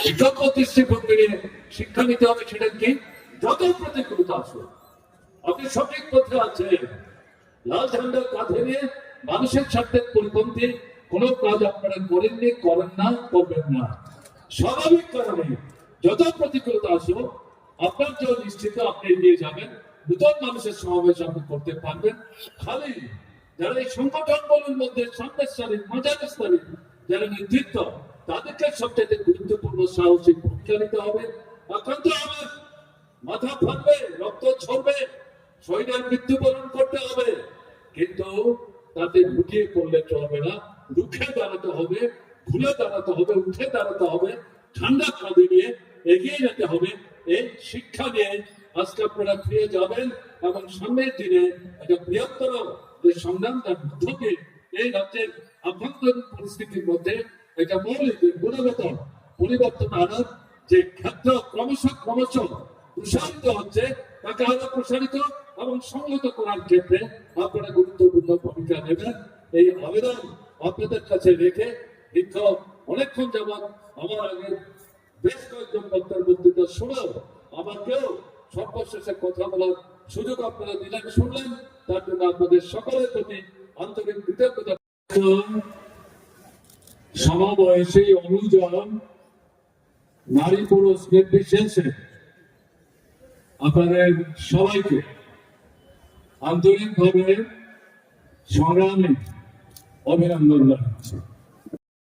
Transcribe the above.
শিক্ষক দৃষ্টিভঙ্গি নিয়ে শিক্ষা নিতে হবে সেটা কি? যত প্রতিকূলতা আসুক আপনি সঠিক পথে আছেন লাল ঝান্ডা কাঁধে নিয়ে মানুষের স্বার্থের পরিপন্থী, কোনো কাজ আপনারা করেননি, করেন না, করবেন না। স্বাভাবিক কারণে যত প্রতিকূলতা আসুক আপনার জন্য নিশ্চিত আপনি এগিয়ে যাবেন। নতুন মানুষের সমাবেশ আপনি করতে পারবেন। খালি যারা এই সংগঠন বলুন মধ্যে সামনের সারির মাঝারের সারির যারা নেতৃত্ব তাদেরকে সবচেয়ে গুরুত্বপূর্ণ সাহসিক ভূমিকা হবে। আক্রান্ত আমার মাথা ফাটবে, রক্ত ঝরবে শহীদের মৃত্যুবরণ করতে হবে। কিন্তু তাতে লুকিয়ে পড়লে চলবে না। রুখে দাঁড়াতে হবে ঘুরে দাঁড়াতে হবে, উঠে দাঁড়াতে হবে, ঠান্ডা কাঁধে নিয়ে এগিয়ে যেতে হবে। এই শিক্ষা নিয়ে আজকে আপনারা ফিরে যাবেন এবং সামনের দিনে একটা বৃহত্তর যে সংগ্রাম তার মধ্য এই রাজ্যের আভ্যন্তরীণ পরিস্থিতির মধ্যে একটা মৌলিক যে গুণগত পরিবর্তন আনার যে ক্ষেত্র ক্রমশ ক্রমশ প্রসারিত হচ্ছে, তাকে আরও প্রসারিত এবং সংহত করার ক্ষেত্রে আপনারা গুরুত্বপূর্ণ ভূমিকা নেবেন। এই আবেদন আপনাদের কাছে রেখে দীর্ঘ অনেকক্ষণ যাবৎ আমার আগে বেশ কয়েকজন বক্তার বক্তৃতা শুনেও। আমাকেও সর্বশেষে কথা বলার সুযোগ আপনারা দিলেন, শুনলেন। তার জন্য আপনাদের সকলের প্রতি আন্তরিক কৃতজ্ঞতা। সমবয়সী অনুজন নারী পুরুষ নির্বিশেষে আপনাদের সবাইকে আন্তরিকভাবে সংগ্রামে অভিনন্দন জানাচ্ছি।